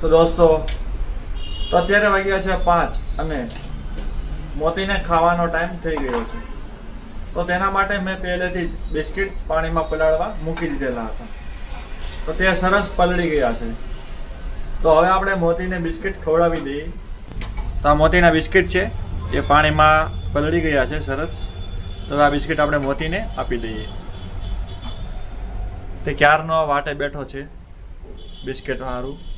તો દોસ્તો, તો અત્યારે વાગ્યા છે પાંચ અને મોતીને ખાવાનો ટાઈમ થઈ ગયો છે. તો તેના માટે મેં પહેલેથી જ બિસ્કિટ પાણીમાં પલાળવા મૂકી દીધેલા હતા. તો તે સરસ પલળી ગયા છે. તો હવે આપણે મોતીને બિસ્કિટ ખવડાવી દઈએ. તો આ મોતીના બિસ્કિટ છે, એ પાણીમાં પલળી ગયા છે સરસ. તો આ બિસ્કિટ આપણે મોતીને આપી દઈએ. તે ક્યારનો વાટે બેઠો છે? બિસ્કિટ સારું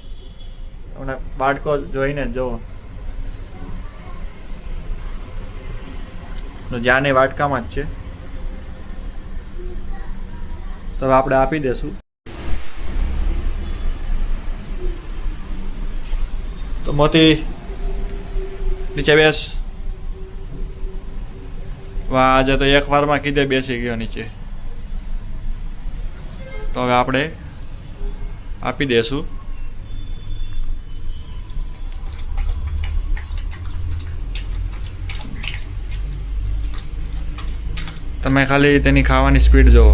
તમને બાળકો જોઈને જ. જુઓ તો જ્યાંની વાટકામાં જ છે. તો આપણે આપી દેશું. તો મોતી, નીચે બેસ. વાહ, આજે તો એક વારમાં કીધે બેસી ગયો નીચે. તો હવે આપણે આપી દેશું. તમે ખાલી તેની ખાવાની સ્પીડ જુઓ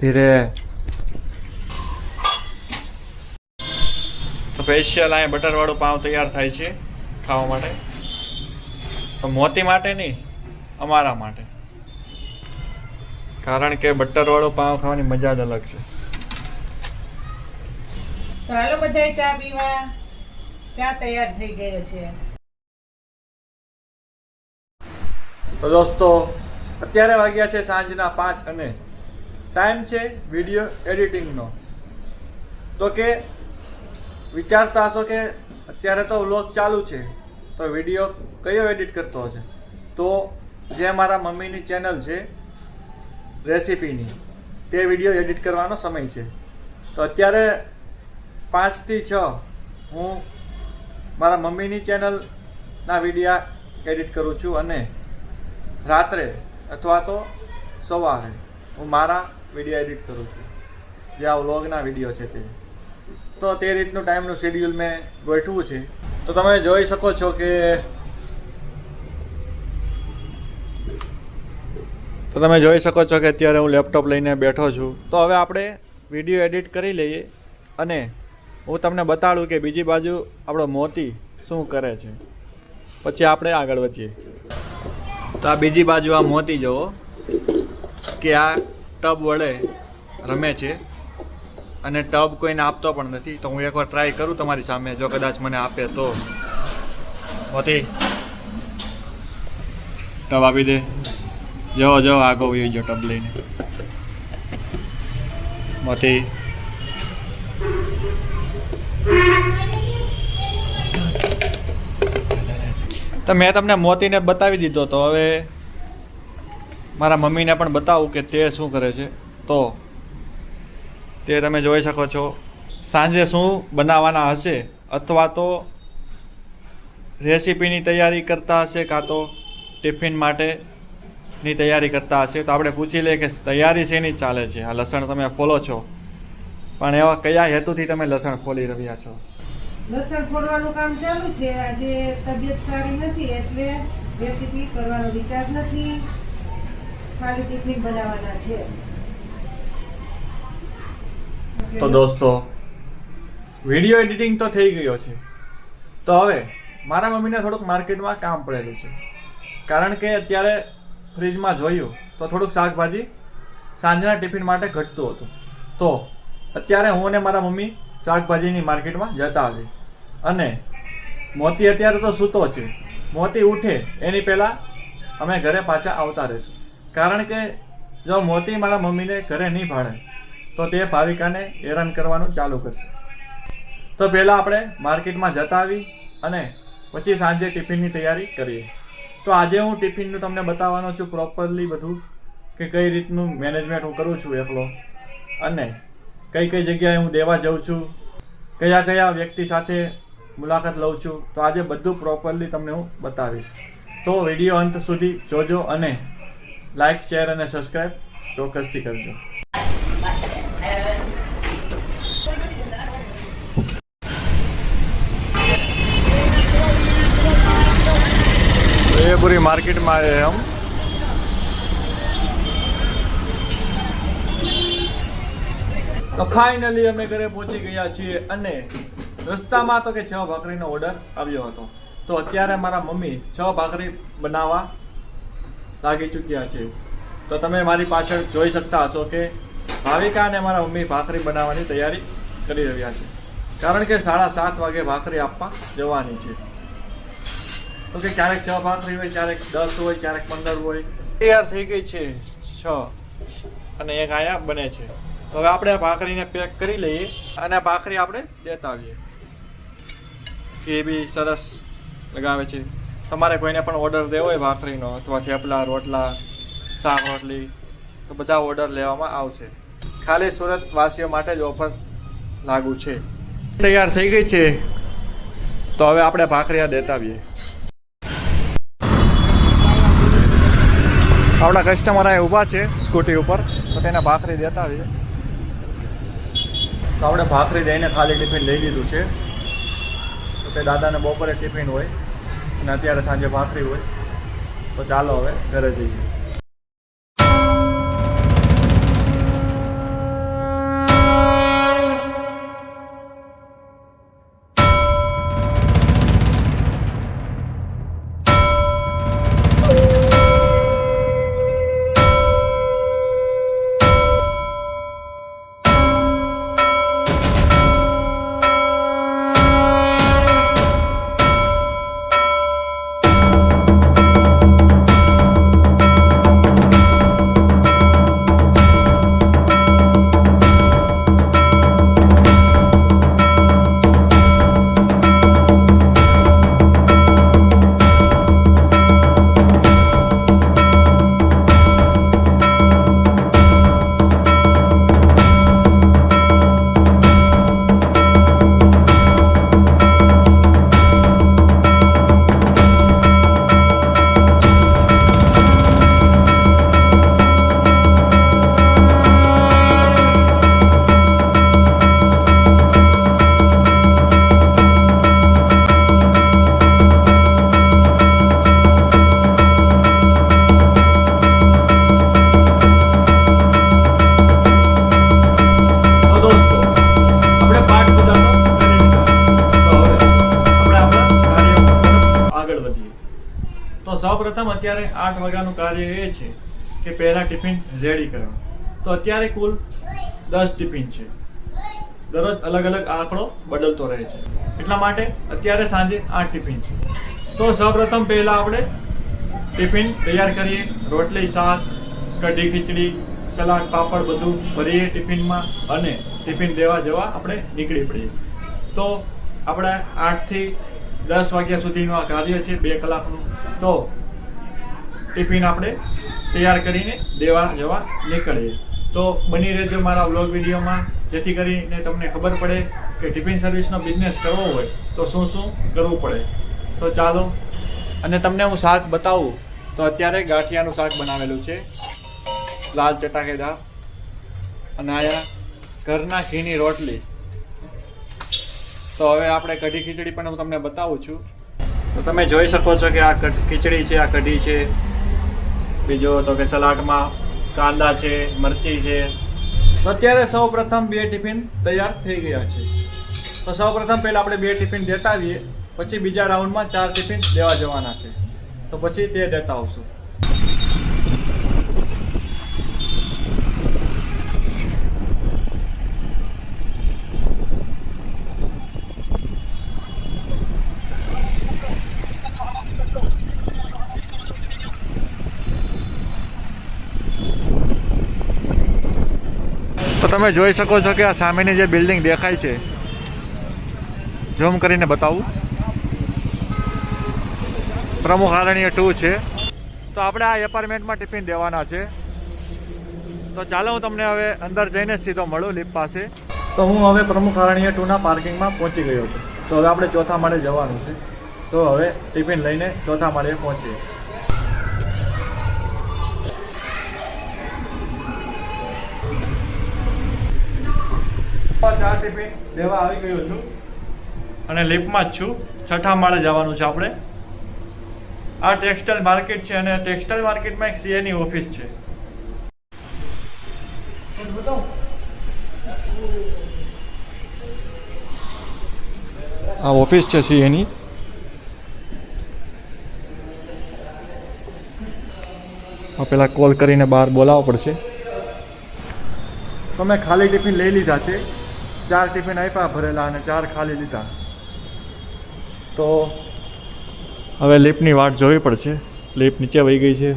ધીરે. તો સ્પેશિયલ અહીંયા બટરવાળું પાઉં તૈયાર થાય છે ખાવા માટે. તો મોતી માટે નહીં, અમારા માટે. કારણ કે બટરવાળો પાઉં ખાવાની મજા જ અલગ છે. તો હાલો બધા ચા પીવા. ચા તૈયાર થઈ ગયો છે. તો દોસ્તો અત્યારે વાગ્યા છે સાંજના પાંચ અને. ટાઈમ છે વીડિયો એડિટિંગનો. તો કે વિચારતા હશો કે અત્યારે તો વ્લોગ ચાલુ છે તો વીડિયો કયો એડિટ કરતો હશે? તો જે મારા મમ્મીની ચેનલ છે રેસિપીની. તે વીડિયો એડિટ કરવાનો સમય છે. તો અત્યારે પાંચથી છ હું મારા મમ્મીની ચેનલના વિડીયા એડિટ કરું છું અને રાત્રે અથવા તો સવારે હું મારા વીડિયો એડિટ કરું છું. જે આ વ્લોગના વીડિયો છે તે. તો તે રીતનું ટાઈમનું શેડ્યુલ મેં ગોઠવું છે. તો તમે જોઈ શકો છો કે તો તમે જોઈ શકો છો કે અત્યારે હું લેપટોપ લઈને બેઠો છું. તો હવે આપણે વીડિયો એડિટ કરી લઈએ અને હું તમને બતાડું કે બીજી બાજુ આપણો મોતી શું કરે છે. પછી આપણે આગળ વધીએ. તો આ બીજી બાજુ આ મોતી જુઓ, કે આ ટબ વડે રમે છે. અને ટબ કોઈને આપતો પણ નથી. તો હું એકવાર ટ્રાય કરું તમારી સામે, જો કદાચ મને આપે તો. મોતી, ટબ આપી દે. જો જો, આગો વયો ગયો ટબ લઈને. મોતી તો મેં તમને મોતીને બતાવી દીધો તો હવે મારા મમ્મીને પણ બતાવું કે તે શું કરે છે. તો તે તમે જોઈ શકો છો. સાંજે શું બનાવવાના હશે અથવા તો રેસીપીની તૈયારી કરતા હશે કાં તો ટિફિન માટેની તૈયારી કરતા હશે તો આપણે પૂછી લઈએ કે તૈયારી શેની ચાલે છે? આ લસણ તમે ફોલો છો. પણ એવા કયા હેતુથી તમે લસણ ફોલી રહ્યા છો? લસણ ફોડવાનું કામ ચાલુ છે. આજે તબિયત સારી નથી એટલે રેસીપી કરવાનો વિચાર નથી. ખાલી ટિફિન બનાવવાના છે. તો દોસ્તો વીડિયો એડિટિંગ તો થઈ ગયો છે. તો હવે મારા મમ્મીને થોડુંક માર્કેટમાં કામ પડેલું છે. કારણ કે અત્યારે ફ્રીજમાં જોયું તો થોડુંક શાકભાજી સાંજના ટિફિન માટે ઘટતું હતું. તો અત્યારે હું અને મારા મમ્મી શાકભાજીની માર્કેટમાં જતા આવી અને મોતી અત્યારે તો સૂતો છે. મોતી ઉઠે, એની પહેલાં અમે ઘરે પાછા આવતા રહીશું. કારણ કે જો મોતી મારા મમ્મીને ઘરે નહીં ભાડે, તો તે ભાવિકાને હેરાન કરવાનું ચાલુ કરશે. તો પહેલાં આપણે માર્કેટમાં જતા આવી અને પછી સાંજે ટિફિનની તૈયારી કરીએ. તો આજે હું ટિફિનનું તમને બતાવવાનો છું પ્રોપરલી બધું કે કઈ રીતનું મેનેજમેન્ટ હું કરું છું એકલો. અને કઈ કઈ જગ્યાએ હું દેવા જાઉં છું, કયા કયા વ્યક્તિ સાથે મુલાકાત લઉં છું, તો આજે બધું પ્રોપરલી તમને હું બતાવીશ. તો વીડિયો અંત સુધી જોજો અને લાઇક શેર અને સબસ્ક્રાઈબ ચોક્કસથી કરજો. मार्केट में आए हैं हम તો ફાઇનલી અમે ઘરે પહોંચી ગયા છીએ અને રસ્તામાં તો કે છ ભાખરીનો ઓર્ડર આવ્યો હતો તો અત્યારે મારા મમ્મી છ ભાખરી બનાવવા લાગી ચૂક્યા છે તો તમે મારી પાછળ જોઈ શકતા હશો કે ભાવિકા અને મારા મમ્મી ભાખરી બનાવવાની તૈયારી કરી રહ્યા છે કારણ કે સાડા સાત વાગે ભાખરી આપવા જવાની છે તો કે ક્યારેક છ ભાખરી હોય ક્યારેક દસ હોય ક્યારેક પંદર હોય. તૈયાર થઈ ગઈ છે છ. અને એક આયા બને છે. તો હવે આપણે આ ભાખરીને પેક કરી લઈએ અને આ ભાખરી આપણે દેતા આવીએ કે બી સરસ લગાવે છે. તમારે કોઈને પણ ઓર્ડર દેવો હોય ભાખરીનો અથવા થેપલા રોટલા શાક રોટલી તો બધા ઓર્ડર લેવામાં આવશે. ખાલી સુરત વાસીઓ માટે જ ઓફર લાગુ છે. તૈયાર થઈ ગઈ છે. તો હવે આપણે ભાખરી આ દેતા આવીએ આપણા કસ્ટમર અહીં ઊભા છે સ્કૂટી ઉપર, તો તેને ભાખરી દેતા આવીએ. તો આપણે ભાખરી દઈને ખાલી ટિફિન લઈ લીધું છે. તો તે દાદાને બપોરે ટિફિન હોય અને અત્યારે સાંજે ભાખરી હોય. તો ચાલો હવે ઘરે જઈએ. તો સૌપ્રથમ અત્યારે આઠ વાગ્યાનું કાર્ય એ છે કે પહેલાં ટિફિન રેડી કરવા તો અત્યારે કુલ દસ ટિફિન છે. દરરોજ અલગ અલગ આંકડો બદલતો રહે છે. એટલા માટે અત્યારે સાંજે આઠ ટિફિન છે. તો સૌપ્રથમ પહેલાં આપણે ટિફિન તૈયાર કરીએ. રોટલી, શાક, કઢી, ખીચડી, સલાડ, પાપડ બધું ભરીએ ટિફિનમાં અને ટિફિન દેવા જવા આપણે નીકળી પડીએ. તો આપણે આઠથી દસ વાગ્યા સુધીનું આ કાર્ય છે બે કલાકનું. તો ટિફિન આપણે તૈયાર કરીને દેવા જવા નીકળીએ. તો બની રહેજો મારા વ્લોગ વિડીયોમાં. જેથી કરીને તમને ખબર પડે કે ટિફિન સર્વિસનો બિઝનેસ કરવો હોય તો શું શું કરવું પડે. તો ચાલો. અને તમને હું શાક બતાવું તો અત્યારે ગાંઠિયાનું શાક બનાવેલું છે. લાલ ચટાકેદાર અને આયા ઘરના ઘીની રોટલી. તો હવે આપણે કઢી ખીચડી પણ હું તમને બતાવું છું. તો તમે જોઈ શકો છો કે આ ખીચડી છે, આ કઢી છે. બીજો તો કે સલાડમાં કાંદા છે, મરચી છે. અત્યારે સૌ પ્રથમ બે ટિફિન તૈયાર થઈ ગયા છે. તો સૌ પ્રથમ પહેલાં આપણે બે ટિફિન દેતા આવીએ, પછી બીજા રાઉન્ડમાં ચાર ટિફિન દેવા જવાના છે. તો પછી તે દેતા આવશું. તમે જોઈ શકો છો કે આ સામેની જે બિલ્ડિંગ દેખાય છે. ઝૂમ કરીને બતાવું. પ્રમુખ આરણીય ટુ છે. તો આપણે આ એપાર્ટમેન્ટમાં ટિફિન દેવાના છે. તો ચાલો હું તમને હવે અંદર જઈને સીધો મળું લિફ્ટ પાસે. તો હું હવે પ્રમુખ આરણીય ટુના પાર્કિંગમાં પહોંચી ગયો છું. તો હવે આપણે ચોથા માળે જવાનું છે. તો હવે ટિફિન લઈને ચોથા માળે પહોંચીએ. ચાર ટિફિન લેવા આવી ગયો છું. અને લિફ્ટમાં જ છું. છઠ્ઠા માળે જવાનું છે આપણે. આ ટેક્સટાઇલ માર્કેટ છે અને ટેક્સટાઇલ માર્કેટમાં એક સીએની ઓફિસ છે. આ ઓફિસ છે સીએની પેલા કોલ કરીને બહાર બોલાવવો પડશે. તો મેં ખાલી ટિફિન લઈ લીધા છે. ચાર ટિફિન આપ્યા, ભરેલા અને ચાર ખાલી લીધા. તો હવે લિફ્ટની વાટ જોવી પડશે. લિફ્ટ નીચે વહી ગઈ છે.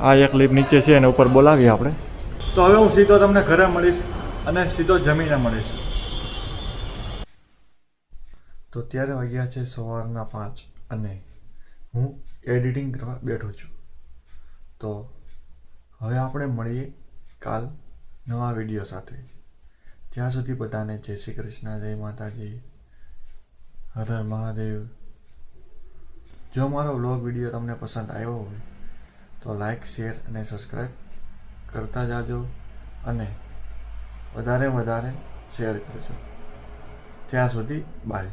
આ એક લિફ્ટ નીચે છે અને ઉપર બોલાવીએ આપણે. તો હવે હું સીધો તમને ઘરે મળીશ અને સીધો જમીને મળીશ. તો ત્યારે વાગ્યા છે સવારના પાંચ અને હું એડિટિંગ કરવા બેઠો છું. તો હવે આપણે મળીએ કાલ નવા વીડિયો સાથે. ત્યાં સુધી બધાને જય શ્રી કૃષ્ણ, જય માતાજી, હર હર મહાદેવ. જો મારો વ્લોગ વીડિયો તમને પસંદ આવ્યો હોય, તો લાઈક, શેર અને સબસ્ક્રાઈબ કરતા જાજો અને વધારે વધારે શેર કરજો. ત્યાં સુધી બાય.